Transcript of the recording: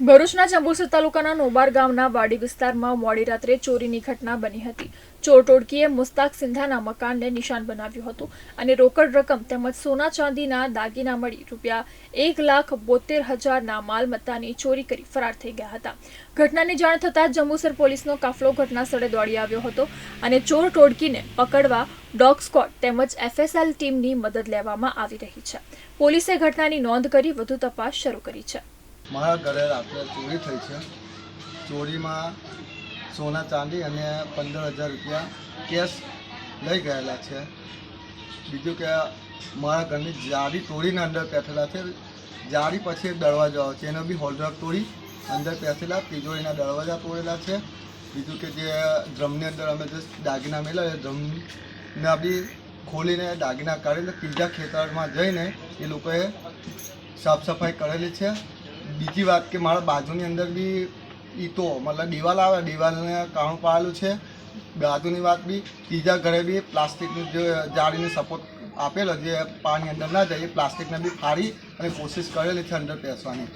ભરૂચના જંબુસર તાલુકાના નોબાર ગામના વાડી વિસ્તારમાં મોડી રાત્રે ચોરીની ઘટના બની હતી. ચોર ટોળકીએ મુસ્તાક સિંધાના મકાનને નિશાન બનાવ્યું હતું અને રોકડ રકમ તેમજ સોના ચાંદીના દાગીના મળી રૂપિયા એક લાખ બોતેર હજારના માલમત્તાની ચોરી કરી ફરાર થઈ ગયા હતા. ઘટનાની જાણ થતાં જંબુસર પોલીસનો કાફલો ઘટના સ્થળે દોડી આવ્યો હતો અને ચોર ટોળકીને પકડવા ડોગ સ્કોડ તેમજ એફએસએલ ટીમની મદદ લેવામાં આવી રહી છે. પોલીસે ઘટનાની નોંધ કરી વધુ તપાસ શરૂ કરી છે. મારા ઘરે રાત્રે ચોરી થઈ છે. ચોરીમાં સોના ચાંદી અને પંદર હજાર રૂપિયા કેશ લઈ ગયેલા છે. બીજું કે મારા ઘરની જાળી તોડીને અંદર બેઠેલા છે. જાળી પછી એક દરવાજો છે. એનો બી હોલ્ડર તોડી અંદર બેસેલા તિજોરીના દરવાજા તોડેલા છે. બીજું કે જે ડ્રમની અંદર અમે જે દાગીના મેળવ્યા, એ ડ્રમના બી ખોલીને દાગીના કાઢીને ત્રીજા ખેતરમાં જઈને એ લોકોએ સાફ સફાઈ કરેલી છે. બીજી વાત કે મારા બાજુની અંદર બી ઈતો મતલબ દિવાલ આવે, દિવાલને કાણું પાડેલું છે. બાજુની વાત બી ત્રીજા ઘરે બી પ્લાસ્ટિકની જે જાળીને સપોર્ટ આપેલો, જે પાણી અંદર ના જાય એ પ્લાસ્ટિકને બી ફાડી અને કોશિશ કરેલી છે અંદર બેસવાની.